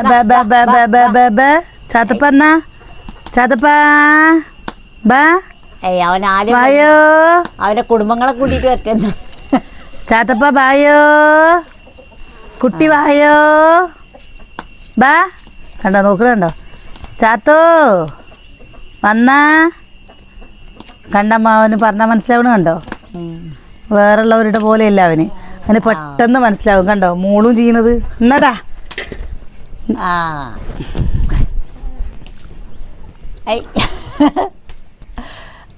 ബ, ബ, ബ, ബ, ബ, ബ, ബ. ചാത്തപ്പ. ബാ. ഏയ് അവൻ ആദ്യം വായോ അവന്റെ കുടുംബങ്ങളെ കൂട്ടിട്ട് വരട്ടെന്ന്. ചാത്തപ്പ ബായോ. കുട്ടി വായോ ബാ. കണ്ടോ നോക്കണുണ്ടോ ചാത്തോ. വന്നാ. കണ്ടമ്മ അവന് പറഞ്ഞാൽ മനസ്സിലാവണ കണ്ടോ? വേറുള്ളവരുടെ പോലെയല്ല അവന്. അവന് പെട്ടെന്ന് മനസ്സിലാവും. കണ്ടോ? മോളും ചെയ്യണത്. എന്നടാ ആ. ഐ.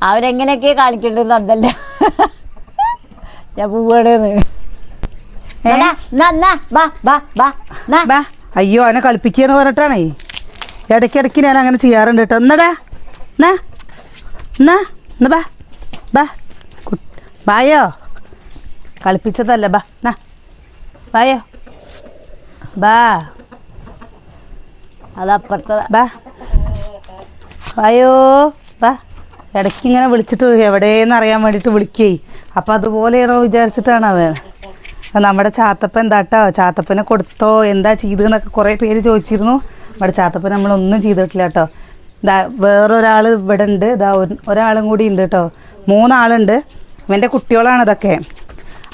അവരെങ്ങനെയൊക്കെ കാണിക്കേണ്ടത് അതല്ല ഞാൻ പോവാടേന്ന് അയ്യോ അവനെ കളിപ്പിക്കുകയെന്ന് പറഞ്ഞിട്ടാണേ. ഇടയ്ക്കിടയ്ക്ക് ഞാൻ അങ്ങനെ ചെയ്യാറുണ്ട് കേട്ടോ. എന്നടാ? എന്നാ? എന്നാ? എന്നാ ബാ. ബാ. ബായോ? കളിപ്പിച്ചതല്ല ബാ. നാ ബായോ? ബാ. അതപ്പുറത്തെ ബാ. വായോ ബാ. ഇടയ്ക്ക് ഇങ്ങനെ വിളിച്ചിട്ട് എവിടെയെന്ന് അറിയാൻ വേണ്ടിയിട്ട് വിളിക്കേ. അപ്പം അതുപോലെയാണോ വിചാരിച്ചിട്ടാണ് അവൻ? നമ്മുടെ ചാത്തപ്പൻ എന്താട്ടോ ചാത്തപ്പനെ കൊടുത്തോ? എന്താ ചെയ്തെന്നൊക്കെ കുറേ പേര് ചോദിച്ചിരുന്നു. നമ്മുടെ ചാത്തപ്പൻ നമ്മളൊന്നും ചെയ്തിട്ടില്ല കേട്ടോ ഇതാ വേറൊരാൾ ഇവിടെ ഉണ്ട്. ഇതാ ഒരാളും കൂടി ഉണ്ട് കേട്ടോ മൂന്നാളുണ്ട്. ഇവന്റെ കുട്ടികളാണ് ഇതൊക്കെ.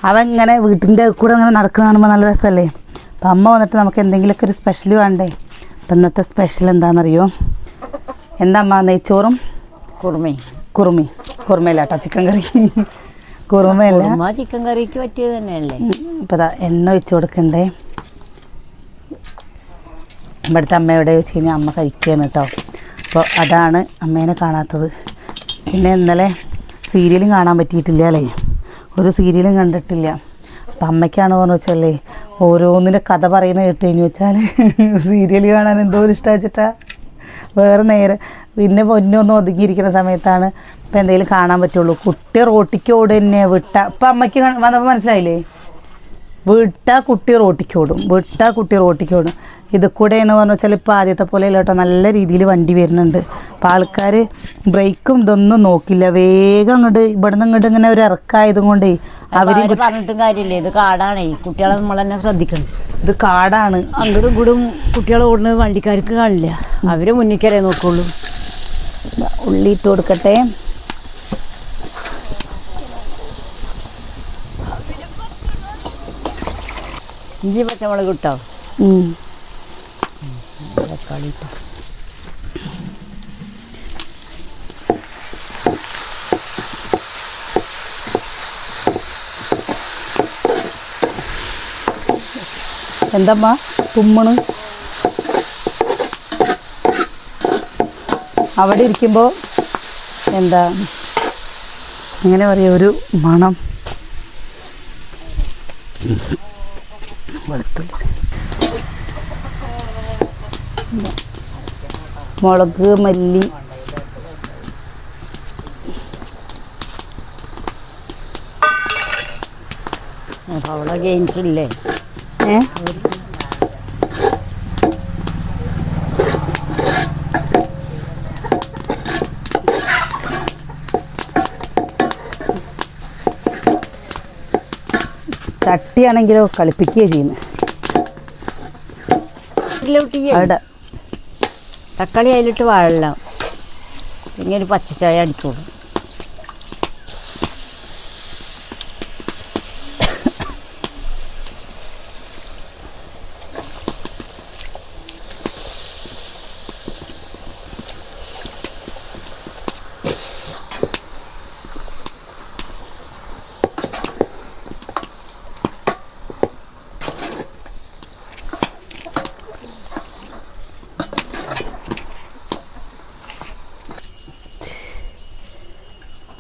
അവൻ ഇങ്ങനെ വീട്ടിന്റെ കൂടെ അങ്ങനെ നടക്കുന്ന കാണുമ്പോൾ നല്ല രസമല്ലേ അപ്പം അമ്മ വന്നിട്ട് നമുക്ക് എന്തെങ്കിലുമൊക്കെ ഒരു സ്പെഷ്യൽ വേണ്ടേ? അപ്പം ഇന്നത്തെ സ്പെഷ്യൽ എന്താണെന്നറിയോ? എന്താ അമ്മ നെയ്ച്ചോറും കുറുമേ കുറുമി കുറുമയിലാട്ടോ ചിക്കൻ കറി കുറുമയല്ല. കുറുമ ചിക്കൻ കറിക്ക് പറ്റിയത് തന്നെയല്ലേ? ഇപ്പം എണ്ണ ഒഴിച്ചു കൊടുക്കണ്ടേ? ഇവിടുത്തെ അമ്മയോടെ വെച്ച് കഴിഞ്ഞാൽ അമ്മ കഴിക്കുകയാണ് കേട്ടോ. അപ്പോൾ അതാണ് അമ്മേനെ കാണാത്തത്. പിന്നെ ഇന്നലെ സീരിയലും കാണാൻ പറ്റിയിട്ടില്ല അല്ലേ? ഒരു സീരിയലും കണ്ടിട്ടില്ല. അപ്പം അമ്മയ്ക്കാണ് പറഞ്ഞു വെച്ചല്ലേ ഓരോന്നിന്റെ കഥ പറയുന്ന കേട്ട് കഴിഞ്ഞു വെച്ചാൽ സീരിയൽ കാണാൻ എന്തോ ഒരു ഇഷ്ടമാച്ചിട്ടാ വേറെ നേരെ പിന്നെ പൊന്നൊന്നും ഒതുങ്ങിയിരിക്കുന്ന സമയത്താണ് ഇപ്പം എന്തെങ്കിലും കാണാൻ പറ്റുള്ളൂ. കുട്ടി റോട്ടിക്കോട് തന്നെ വിട്ട. ഇപ്പം അമ്മയ്ക്ക് വന്നപ്പോൾ മനസ്സിലായില്ലേ? വിട്ട കുട്ടി റോട്ടിക്കോടും. വിട്ട കുട്ടി റോട്ടിക്കോടും. ഇത് കൂടെയാണ് പറഞ്ഞു വെച്ചാൽ ഇപ്പോൾ ആദ്യത്തെ പോലെ അല്ല കേട്ടോ. നല്ല രീതിയിൽ വണ്ടി വരുന്നുണ്ട്. അപ്പം ആൾക്കാർ ബ്രേക്കും ഇതൊന്നും നോക്കില്ല. വേഗം അങ്ങോട്ട് ഇവിടെ നിന്ന് ഇങ്ങോട്ട് ഇങ്ങനെ ഒരു ഇറക്കായതും കൊണ്ടേ അവർ പറഞ്ഞിട്ടും കാര്യമില്ല. ഇത് കാടാണേ. കുട്ടികളെ നമ്മൾ തന്നെ ശ്രദ്ധിക്കണം. ഇത് കാടാണ്. അങ്ങോട്ടും കൂടും കുട്ടികളെ ഓടുന്നത് വണ്ടിക്കാർക്ക് കാണില്ല. അവരെ മുന്നിക്കരേ നോക്കുള്ളൂ. ഉള്ളി ഇട്ട് കൊടുക്കട്ടെ. ഇഞ്ചി പച്ചമുളക് ഇട്ടോ. തക്കാളി ഇട്ടോ. എന്തമ്മ? തുമ്മണ്. അവിടെ ഇരിക്കുമ്പോൾ എന്താ? ഇങ്ങനെ പറയുക ഒരു മണം. മുളക് മല്ലി. അവളെ ഗെയിംസില്ലേ ചട്ടിയാണെങ്കിലോ കളിപ്പിക്കുകയാണ് ചെയ്യുന്നത് അവിടെ. തക്കാളി അതിലിട്ട് വാഴല്ല പിന്നെ ഒരു പച്ചച്ചായ അടിച്ചോളൂ.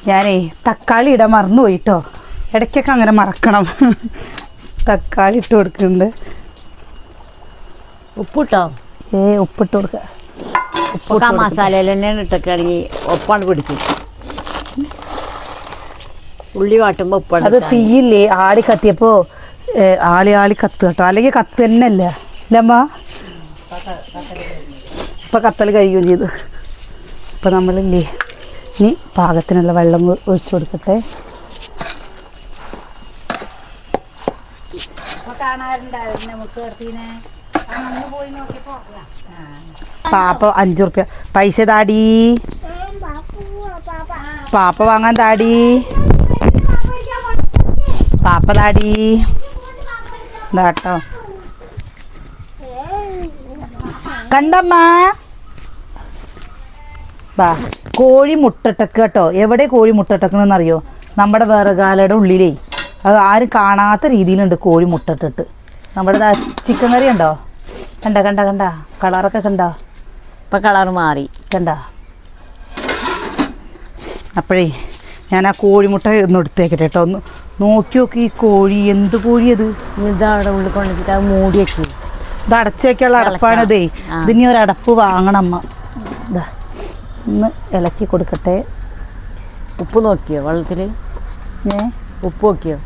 ഞാനേ തക്കാളി ഇടാൻ മറന്നുപോയി കേട്ടോ ഇടയ്ക്കൊക്കെ അങ്ങനെ മറക്കണം. തക്കാളി ഇട്ട് കൊടുക്കുന്നുണ്ട്. ഉപ്പിട്ടോ? ഏ ഉപ്പിട്ട് കൊടുക്കുക ഉപ്പൊക്കെ ആ മസാലയിൽ തന്നെയാണ് ഇട്ടൊക്കെയാണെങ്കിൽ ഒപ്പാണ് പിടിക്കും ഉള്ളി വാട്ടുമ്പോൾ ഉപ്പാണ് അത് തീയില്ലേ? ആളി കത്തിയപ്പോൾ ആളി ആളി കത്ത് കേട്ടോ. അല്ലെങ്കിൽ കത്ത് തന്നെ അല്ല അല്ലമ്മ ഇപ്പം കത്തൽ കഴിയുകയും ചെയ്തു ഇപ്പം നമ്മളില്ലേ? ഇനി പാകത്തിനുള്ള വെള്ളം ഒഴിച്ചു കൊടുക്കട്ടെ. പാപ്പ അഞ്ചു റുപ്യ പൈസ താടി. പാപ്പ വാങ്ങാൻ താടി. പാപ്പ താടി. ഇതാട്ടോ കണ്ടമ്മ. വാ കോഴി മുട്ടട്ടക്ക് കേട്ടോ. എവിടെ കോഴി മുട്ടട്ടക്കണെന്നറിയോ നമ്മുടെ വിറകാലയുടെ ഉള്ളിലേ. അത് ആരും കാണാത്ത രീതിയിലുണ്ട് കോഴി മുട്ടട്ടിട്ട് നമ്മുടെ ചിക്കൻ കറി ഉണ്ടോ കണ്ട കണ്ട കണ്ട. കളറൊക്കെ കണ്ടോ? ഇപ്പം കളർ മാറി. കണ്ട? അപ്പോഴേ ഞാൻ ആ കോഴിമുട്ട ഒന്ന് എടുത്തേക്കട്ടെ കേട്ടോ. ഒന്ന് നോക്കി നോക്കി ഈ കോഴി എന്ത് കോഴി അത് ഇതവിടെ ഉള്ളിൽ കൊണ്ടിട്ട് അത് മൂടി വെച്ചു ഇത് അടച്ചേക്കുള്ള അടപ്പാണ് ഇതേ. ഇതിനി ഒരു അടപ്പ് വാങ്ങണം അമ്മ. ഇതാ ഒന്ന് ഇളക്കി കൊടുക്കട്ടെ. ഉപ്പ് നോക്കിയോ വെള്ളത്തിൽ ഏ? ഉപ്പ് നോക്കിയോ?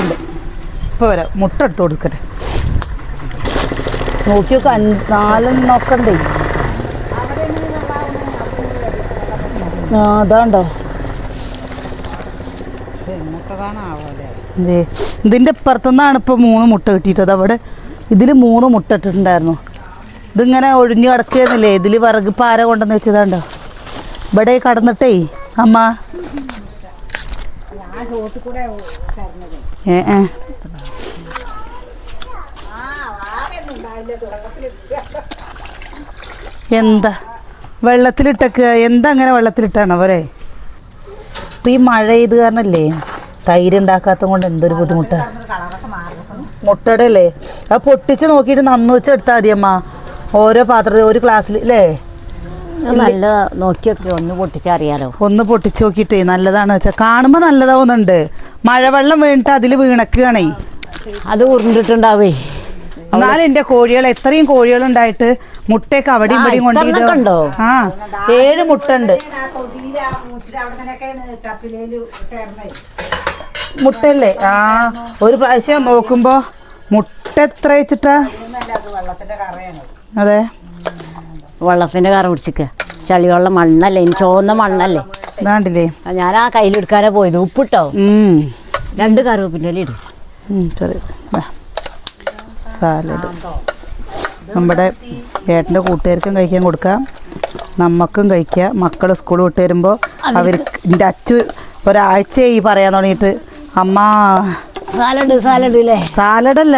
ഉണ്ട് ഇപ്പോൾ വരാം. മുട്ട എടുത്ത് കൊടുക്കട്ടെ. നോക്കി നോക്ക് അഞ്ച് നാലെണ്ണൊക്കെ ഉണ്ടേ ആ അതാണ്ടോ? ഇതിന്റെ ഇപ്പുറത്തുനിന്നാണ് ഇപ്പോൾ മൂന്ന് മുട്ട കിട്ടിയിട്ടത്. അവിടെ ഇതിൽ മൂന്ന് മുട്ട ഇട്ടിട്ടുണ്ടായിരുന്നു. ഇതിങ്ങനെ ഒഴിഞ്ഞു കിടക്കുകയെന്നില്ലേ ഇതിൽ വിറക് പാര കൊണ്ടെന്ന് വെച്ചതാണ്ടോ? ഇവിടെ കടന്നിട്ടേ അമ്മ. ഏ ഏ. എന്താ? വെള്ളത്തിലിട്ടൊക്കെ. എന്താ അങ്ങനെ വെള്ളത്തിലിട്ടാണ് അവരെ? ഇപ്പം ഈ മഴ ചെയ്ത് കാരണല്ലേ തൈര് ഉണ്ടാക്കാത്ത കൊണ്ട് എന്തൊരു ബുദ്ധിമുട്ടാ. മുട്ടയുടെ അല്ലേ ആ പൊട്ടിച്ച് നോക്കിയിട്ട് നന്നു വെച്ച് എടുത്താൽ മതി അമ്മ. ഓരോ പാത്രത്തിൽ ഒരു ഗ്ലാസ്സിൽ അല്ലേ നല്ല നോക്കിയൊക്കെ ഒന്ന് പൊട്ടിച്ചറിയാലോ. ഒന്ന് പൊട്ടിച്ച് നോക്കിയിട്ടേ നല്ലതാണ് വെച്ചാൽ കാണുമ്പോൾ നല്ലതാവുന്നുണ്ട്. മഴവെള്ളം വീണിട്ട് അതിൽ വീണക്കുകയാണേ. അത് ഉരുണ്ടിട്ടുണ്ടാവേ. എന്നാലും എന്റെ കോഴികൾ എത്രയും കോഴികൾ ഉണ്ടായിട്ട് മുട്ടയൊക്കെ അവിടെയും ഇവിടെയും കൊണ്ടുണ്ടോ? ആ ഏഴ് മുട്ട ഉണ്ട് മുട്ടല്ലേ ആ ഒരു പ്രാവശ്യം നോക്കുമ്പോ മുട്ട എത്ര വെച്ചിട്ടാ? അതെ. വെള്ളത്തിന്റെ കറ പിടിച്ചിക്ക. ചളിവെള്ളം മണ്ണല്ലേ? ഇനി ചുവന്ന മണ്ണല്ലേ? വേണ്ടില്ലേ ഞാൻ ആ കയ്യിലെടുക്കാനാ പോയത്. ഉപ്പിട്ടോ? രണ്ട് കറിവേപ്പിന്റെ ഇടും. സാലഡ്. നമ്മുടെ ഏട്ടന്റെ കൂട്ടുകാർക്കും കഴിക്കാൻ കൊടുക്കാം. നമുക്കും കഴിക്കാം. മക്കൾ സ്കൂൾ വിട്ട് വരുമ്പോൾ അവർക്ക് എന്റെ അച്ചു ഒരാഴ്ചയായി പറയാൻ തുടങ്ങിയിട്ട്. അമ്മ. സാലഡ് സാലഡ് അല്ലേ സാലഡല്ല.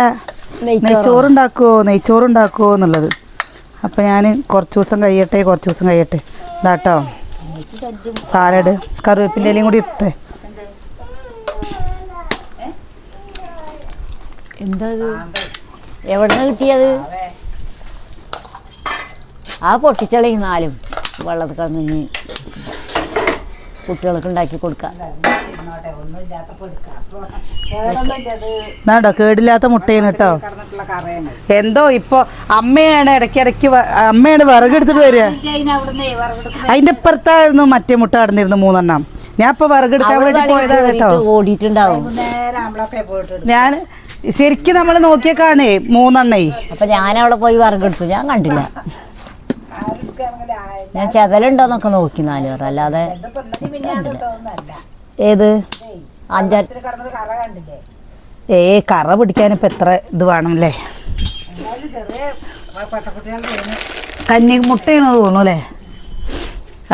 നെയ്ച്ചോറുണ്ടാക്കുവോ? നെയ്ച്ചോറുണ്ടാക്കുമോ നെയ്ച്ചോറുണ്ടാക്കുമോ എന്നുള്ളത്. അപ്പം ഞാൻ കുറച്ച് ദിവസം കഴിയട്ടെ കുറച്ച് ദിവസം കഴിയട്ടെ. ഇതാട്ടോ. സാലഡ് കറിവേപ്പിന്റെ ഇലയും കൂടി ഇട്ടേ. എന്താ എവിടെ നിന്ന് കിട്ടിയത്? ആ പൊട്ടിച്ചളി നാലും വെള്ളത്തിൽ കിടന്ന് കുട്ടികൾക്ക് ഉണ്ടാക്കി കൊടുക്കാം. കേടില്ലാത്ത മുട്ടയാണ് കേട്ടോ. എന്തോ ഇപ്പൊ അമ്മയാണ് ഇടയ്ക്കിടയ്ക്ക് ഇടയ്ക്ക് അമ്മയാണ് വിറകെടുത്തിട്ട് വരിക. അതിന്റെ ഇപ്പുറത്തായിരുന്നു മറ്റേ മുട്ട കടന്നിരുന്നു മൂന്നെണ്ണം. ഞാൻ ഇപ്പൊ വിറകെടുക്കാൻ വേണ്ടി പോയതാ കേട്ടോ. ഓടിയിട്ടുണ്ടാവും. ഞാൻ ശരിക്കും നമ്മൾ നോക്കിയ കാണേ മൂന്നെണ്ണേ. അപ്പൊ ഞാൻ അവിടെ പോയി വിറകെടുത്തു. ഞാൻ കണ്ടില്ല. ഞാൻ ചെതലുണ്ടോന്നൊക്കെ നോക്കി നാല് പേർ. അല്ലാതെ ഏത്? അഞ്ചാ ഏ കറ പിടിക്കാൻ ഇപ്പൊ എത്ര ഇത് വേണമല്ലേ? കന്നി മുട്ടയാണ് തോന്നുന്നു അല്ലേ?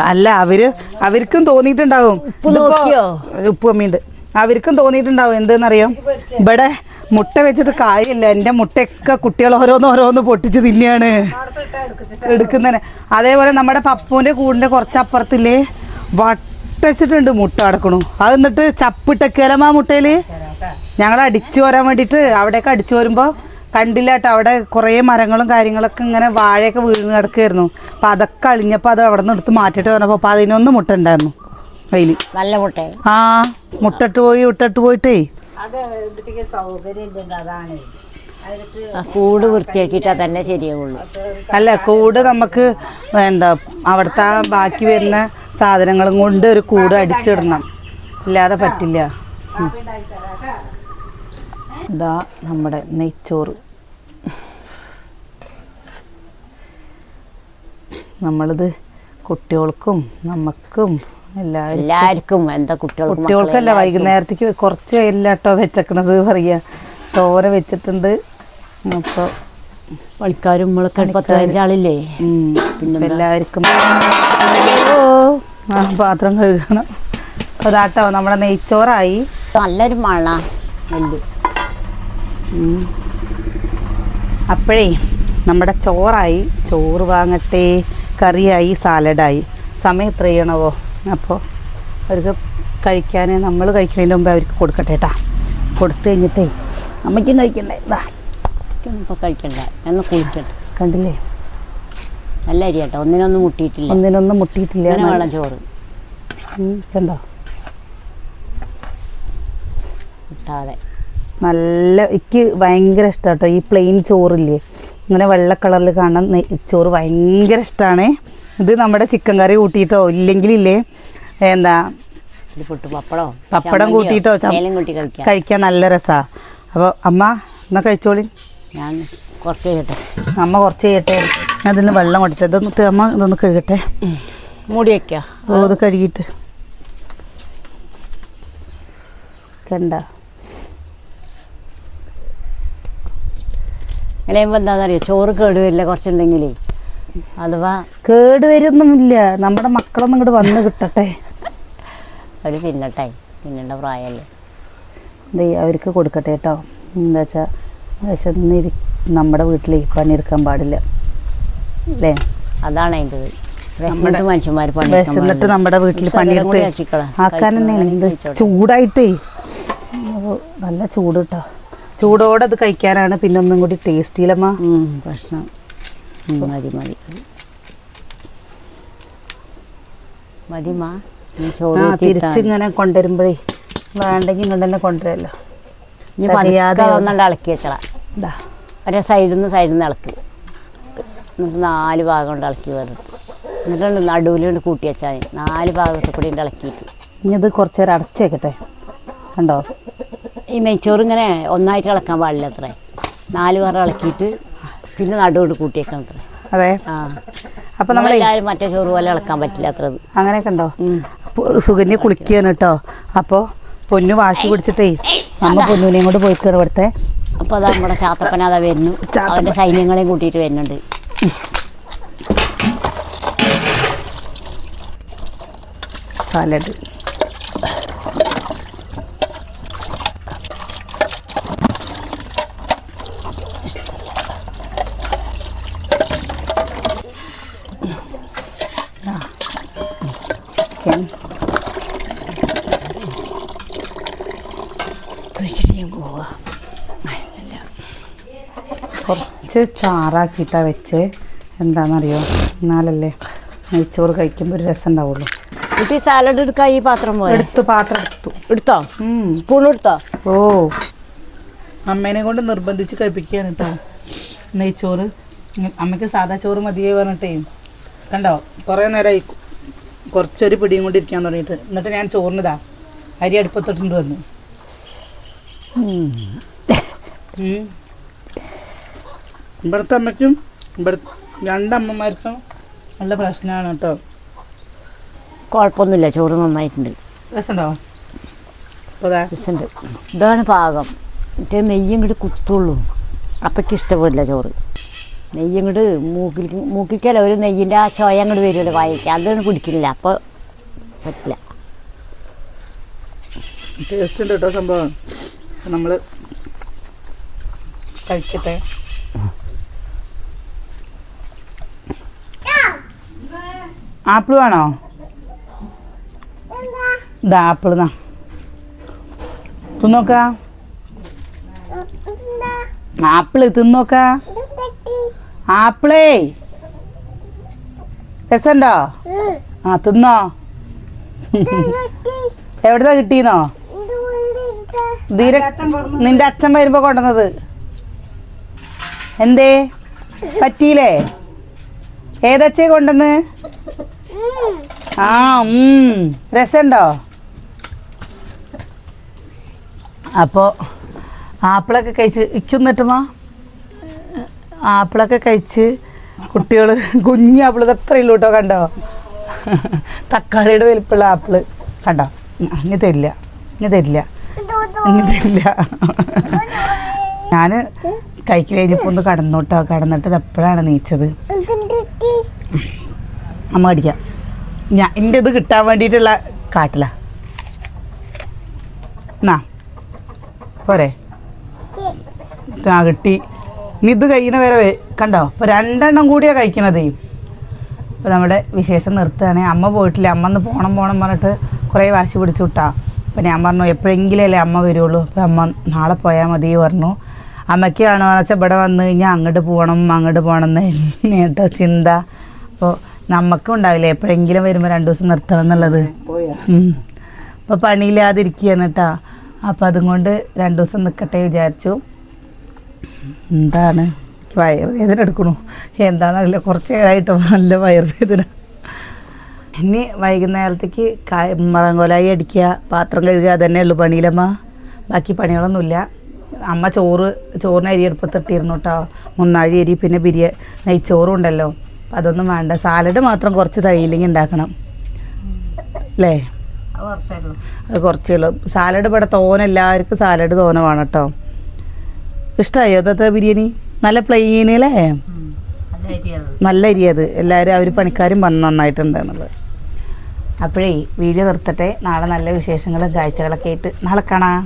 അല്ല അവർ അവർക്കും തോന്നിയിട്ടുണ്ടാവും. ഉപ്പ് കമ്മിയുണ്ട്. അവർക്കും തോന്നിയിട്ടുണ്ടാവും. എന്തെന്നറിയോ ഇവിടെ മുട്ട വെച്ചിട്ട് കാര്യമില്ല. എന്റെ മുട്ടയൊക്കെ കുട്ടികൾ ഓരോന്ന് ഓരോന്ന് പൊട്ടിച്ച് തിന്നെയാണ് എടുക്കുന്നതിന്. അതേപോലെ നമ്മുടെ പപ്പുവിന്റെ കൂടിന്റെ കുറച്ചപ്പുറത്തില്ലേ? വട്ടച്ചിട്ടുണ്ട് മുട്ട അടക്കണു. അത് എന്നിട്ട് ചപ്പിട്ട ആ മുട്ടയിൽ ഞങ്ങൾ അടിച്ചു വരാൻ വേണ്ടിയിട്ട് അവിടെയൊക്കെ അടിച്ചു വരുമ്പോൾ കണ്ടില്ല കേട്ടോ അവിടെ കുറേ മരങ്ങളും കാര്യങ്ങളൊക്കെ ഇങ്ങനെ വാഴയൊക്കെ വീണ് കിടക്കായിരുന്നു അപ്പം അതൊക്കെ അളിഞ്ഞപ്പോൾ അത് അവിടെ നിന്ന് എടുത്ത് മാറ്റിയിട്ട് വന്നപ്പോൾ പതിനൊന്ന് മുട്ട ഉണ്ടായിരുന്നു. അതിൽ നല്ല മുട്ട. ആ മുട്ടിട്ട് പോയി ഇട്ടിട്ട് പോയിട്ടേ. കൂട് വൃത്തിയാക്കിയിട്ടാ തന്നെ ശരിയാവുള്ളൂ. അല്ല കൂട് നമുക്ക് എന്താ അവിടുത്തെ ബാക്കി വരുന്ന സാധനങ്ങളും കൊണ്ട് ഒരു കൂട് അടിച്ചിടണം. ഇല്ലാതെ പറ്റില്ല. ഇതാ നമ്മുടെ നെയ്ച്ചോറ്. നമ്മളിത് കുട്ടികൾക്കും നമുക്കും എല്ലാവർക്കും എന്താ കുട്ടികൾ കുട്ടികൾക്കല്ല വൈകുന്നേരത്തേക്ക് കുറച്ച് എല്ലാട്ടോ കേട്ടോ വെച്ചേക്കണത് പറയുക തോര വെച്ചിട്ടുണ്ട്. അപ്പോൾ പണിക്കാരും നമ്മളൊക്കെ പത്ത് പതിനഞ്ചാളില്ലേ പിന്നെ എല്ലാവർക്കും. ഓ ആ പാത്രം കഴുകണം അതാട്ടോ നമ്മുടെ നെയ്ച്ചോറായി. നല്ലൊരു മണ നെല്ല് അപ്പോഴേ നമ്മുടെ ചോറായി. ചോറ് വാങ്ങട്ടെ. കറിയായി സാലഡായി. സമയം എത്ര ചെയ്യണവോ? അപ്പോൾ അവർക്ക് കഴിക്കാൻ നമ്മൾ കഴിക്കുന്നതിന് മുമ്പ് അവർക്ക് കൊടുക്കട്ടെ കേട്ടാ കൊടുത്തു കഴിഞ്ഞിട്ടേ അമ്മയ്ക്കും കഴിക്കണ്ടേ. ഇതാ കഴിക്കണ്ട. എന്ന് കുളിക്കട്ടെ. കണ്ടില്ലേ? നല്ല അരി കേട്ടോ. ഒന്നിനൊന്നും മുട്ടിയിട്ടില്ല. ഒന്നിനൊന്നും മുട്ടിയിട്ടില്ല വെള്ളം ചോറ്. കണ്ടോ? മുട്ടാതെ. നല്ല എനിക്ക് ഭയങ്കര ഇഷ്ടമാണ് കേട്ടോ ഈ പ്ലെയിൻ ചോറില്ലേ. ഇങ്ങനെ വെള്ള കളറിൽ കാണാൻ ചോറ് ഭയങ്കര ഇഷ്ടമാണ് ഇത് നമ്മുടെ ചിക്കൻ കറി കൂട്ടിയിട്ടോ? ഇല്ലെങ്കിലില്ലേ? എന്താ? പപ്പടോ? പപ്പടം കൂട്ടിയിട്ടോ? കഴിക്കാൻ നല്ല രസമാണ് അപ്പോൾ അമ്മ എന്നാ കഴിച്ചോളി? ഞാൻ കുറച്ച് കഴിയട്ടെ. അമ്മ കുറച്ച് ചെയ്യട്ടെ ഞാൻ ഇതിന് വെള്ളം കൊടുത്തേ ഇതൊന്ന് തേമ ഇതൊന്ന് കഴുകട്ടെ. മൂടി വെക്കുക ഓ ഇത് കഴുകിയിട്ട്. കണ്ട. ഇങ്ങനെ എന്താണെന്നറിയോ? ചോറ് കേടുവരില്ല കുറച്ചുണ്ടെങ്കിലേ. അഥവാ കേടുവരൊന്നുമില്ല നമ്മുടെ മക്കളൊന്നും ഇങ്ങോട്ട് വന്ന് കിട്ടട്ടെ. അവർ തിന്നട്ടെ. തിന്നേണ്ട പ്രായമല്ലേ ദേ അവർക്ക് കൊടുക്കട്ടെ കേട്ടോ. എന്താ വെച്ചാൽ വിശന്നിരി നമ്മുടെ വീട്ടിൽ പണിയെടുക്കാൻ പാടില്ല. അല്ലേ അതാണ് അതിന്റെ വിശന്നിട്ട് മനുഷ്യന്മാർ പണി വിശന്നിട്ട് നമ്മുടെ വീട്ടിൽ പണിയെടുത്ത് ആക്കാൻ തന്നെയാണ് ചൂടായിട്ടേ. നല്ല ചൂട് കേട്ടോ ചൂടോടെ അത് കഴിക്കാനാണ് പിന്നെ ഒന്നും കൂടി ടേസ്റ്റിയിലമ്മ മതി മതി. മതി. തിരിച്ചിങ്ങനെ കൊണ്ടുവരുമ്പോഴേ വേണ്ടെങ്കിൽ ഇങ്ങോട്ട് തന്നെ കൊണ്ടുവരല്ലോ ഇനി പതുക്കെ ഒന്നുണ്ട് ഇളക്കി വെച്ചള. ഒരേ സൈഡിൽ നിന്ന് സൈഡിൽ നിന്ന് ഇളക്ക്. എന്നിട്ട് നാല് ഭാഗം കൊണ്ട് ഇളക്കി വേറിട്ട് എന്നിട്ടുണ്ട് കൊണ്ട് കൂട്ടി വെച്ചാൽ മതി. നാല് ഭാഗത്ത് കൂടി ഇളക്കിയിട്ട്. ഇനി ഇത് കുറച്ച് നേരം അടച്ചു വെക്കട്ടെ. കണ്ടോ? ഈ നെയ്ച്ചോറ് ഇങ്ങനെ ഒന്നായിട്ട് ഇളക്കാൻ പാടില്ല അത്രേ. നാല് പേർ ഇളക്കിയിട്ട് പിന്നെ നടുവിട്ട് കൂട്ടി വെക്കണം അത്രേ. അതെ? ആ. അപ്പം നമ്മൾ നമ്മളെല്ലാവരും മറ്റേ ചോറ് പോലെ ഇളക്കാൻ പറ്റില്ല അത്ര അങ്ങനെയൊക്കെ ഉണ്ടോ? സുകന്യ കുളിക്കുകയാണ് കേട്ടോ. അപ്പോൾ പൊന്നു വാശി പിടിച്ചിട്ടേ നമ്മ പൊന്നുവിനെയും കൊണ്ട് പോയിക്കാണ് ഇവിടുത്തെ. അപ്പോൾ അതാ നമ്മുടെ ചാത്തപ്പന അതാ വരുന്നു. അവരുടെ അവന്റെ സൈന്യങ്ങളെയും കൂട്ടിയിട്ട് വരുന്നുണ്ട്. സാലഡ് ചിക്കൻ പോവുക കുറച്ച് ചാറാക്കിയിട്ടാ വെച്ച്. എന്താണെന്നറിയോ എന്നാലല്ലേ നെയ്ച്ചോറ് കഴിക്കുമ്പോൾ ഒരു രസം ഉണ്ടാവുള്ളൂ. കുട്ടി സാലഡ് എടുക്കാം ഈ പാത്രം പോലെ എടുത്തു പാത്രം എടുത്തു. എടുത്തോ? സ്പൂൺ എടുത്തോ? ഓ. അമ്മേനെ കൊണ്ട് നിർബന്ധിച്ച് കഴിപ്പിക്കുകയാണ് കേട്ടോ നെയ്ച്ചോറ്. അമ്മയ്ക്ക് സാധാ ചോറ് മതിയേ പറഞ്ഞിട്ടേ. കണ്ടോ? കുറേ നേരമായി കുറച്ചൊരു പിടിയും കൊണ്ട് ഇരിക്കാൻ തുടങ്ങിയിട്ട്. എന്നിട്ട് ഞാൻ ചോറിനിതാ. അരി അടുപ്പത്തിട്ടുണ്ട് വന്നു. ഇവിടുത്തെ അമ്മയ്ക്കും ഇവിടെ രണ്ടമ്മമാർക്കും നല്ല പ്രശ്നമാണ് കേട്ടോ. കുഴപ്പമൊന്നുമില്ല ചോറ് നന്നായിട്ടുണ്ട്. രസമുണ്ടോ? ഇതാണ് പാകം. മറ്റേ നെയ്യും ഇങ്ങോട്ട് കുത്തുള്ളൂ. അപ്പയ്ക്ക് ഇഷ്ടപ്പെടില്ല ചോറ്. നെയ്യ് ഇങ്ങോട്ട് മൂക്കിൽ മൂക്കിക്കല്ല ഒരു നെയ്യിന്റെ ആ ചോയ അങ്ങോട്ട് വരുമല്ലോ വായിക്കുക അതൊന്നും പിടിക്കുന്നില്ല അപ്പോൾ പറ്റില്ല. ടേസ്റ്റ് ഉണ്ട് കേട്ടോ സംഭവം. നമ്മൾ കഴിക്കട്ടെ. ആപ്പിൾ വേണോ? ഇതാ ആപ്പിൾ എന്നാ തിന്നോക്ക. ആപ്പിൾ തിന്നോക്ക. ആപ്പിളേ. രസണ്ടോ? ആ തിന്നോ. എവിടുന്നാ കിട്ടീന്നോ? ധീര നിന്റെ അച്ഛൻ വരുമ്പോ കൊണ്ടുവന്നത്. എന്തേ? പറ്റിയില്ലേ? ഏതച്ഛേ കൊണ്ടുവന്ന്? ആ രസമുണ്ടോ? അപ്പോൾ ആപ്പിളൊക്കെ കഴിച്ച് ഇക്കൊന്നിട്ടുമാ ആപ്പിളൊക്കെ കഴിച്ച് കുട്ടികൾ കുഞ്ഞു ആപ്പിൾ ഇതത്രയുള്ളൂ കേട്ടോ കണ്ടോ? തക്കാളിയുടെ വലിപ്പുള്ള ആപ്പിൾ. കണ്ടോ? അങ്ങ് തരില്ല. അങ്ങ് തരില്ല. അങ്ങ് തരില്ല. ഞാൻ കഴിക്കൽ കഴിഞ്ഞപ്പോൾ ഒന്ന് കടന്നോട്ടോ. കടന്നിട്ട് ഇത് എപ്പോഴാണ് നീച്ചത്? അമ്മ അടിക്കാം ഞാൻ എന്റെ ഇത് കിട്ടാൻ വേണ്ടിയിട്ടുള്ള കാട്ടില. എന്നാ പോരെ. ആ കിട്ടി. ഇനി ഇത് കഴിയുന്ന വരെ കണ്ടോ? അപ്പോൾ രണ്ടെണ്ണം കൂടിയാണ് കഴിക്കണത്. അപ്പോൾ നമ്മുടെ വിശേഷം നിർത്തുകയാണെ. അമ്മ പോയിട്ടില്ല. അമ്മ ഒന്ന് പോകണം പോകണം പറഞ്ഞിട്ട് കുറേ വാശി പിടിച്ചു വിട്ടാ. അപ്പോൾ ഞാൻ പറഞ്ഞു എപ്പോഴെങ്കിലും അല്ലേ അമ്മ വരുള്ളൂ. അപ്പോൾ അമ്മ നാളെ പോയാൽ മതി പറഞ്ഞു. അമ്മയ്ക്ക് കാണുക വെച്ചാൽ ഇവിടെ വന്ന് കഴിഞ്ഞാൽ അങ്ങോട്ട് പോകണം അങ്ങോട്ട് പോകണം എന്ന് കേട്ടോ ചിന്ത. അപ്പോൾ നമുക്കും ഉണ്ടാവില്ലേ? എപ്പോഴെങ്കിലും വരുമ്പോൾ രണ്ടു ദിവസം നിർത്തണം എന്നുള്ളത്. അപ്പോൾ പണിയില്ലാതിരിക്കുകയാണ് കേട്ടോ അതും കൊണ്ട് രണ്ടു ദിവസം നിൽക്കട്ടെ വിചാരിച്ചു. എന്താണ്? വയറുവേദന എടുക്കണു. എന്താണെന്നറിയില്ല കുറച്ച് നേരമായിട്ട് നല്ല വയറുവേദന. ഇനി വൈകുന്നേരത്തേക്ക് കായ മറങ്കോലായി അടിക്കുക. പാത്രം കഴുകുക. അതന്നെ ഉള്ളു പണിയിലമ്മ. ബാക്കി പണികളൊന്നുമില്ല. അമ്മ ചോറ് ചോറിന് അരി എടുപ്പത്തിട്ടിരുന്നു കേട്ടോ മുന്നാഴി അരി പിന്നെ ബിരിയാണി നെയ്ച്ചോറും ഉണ്ടല്ലോ അപ്പം അതൊന്നും വേണ്ട. സാലഡ് മാത്രം കുറച്ച് തൈലിങ് ഉണ്ടാക്കണം. അല്ലേ അത് കുറച്ചേ ഉള്ളൂ സാലഡ് ഇവിടെ തോന എല്ലാവർക്കും സാലഡ് തോന വേണം കേട്ടോ ഇഷ്ടമായോ അതത്തെ ബിരിയാണി? നല്ല പ്ലെയിൻ അല്ലേ നല്ല അരി അത് എല്ലാവരും അവർ പണിക്കാരും വന്ന് നന്നായിട്ടുണ്ട് എന്നുള്ളത് അപ്പോഴേ വീഡിയോ നിർത്തട്ടെ. നാളെ നല്ല വിശേഷങ്ങളും കാഴ്ചകളൊക്കെ ആയിട്ട് നാളെ കാണാം.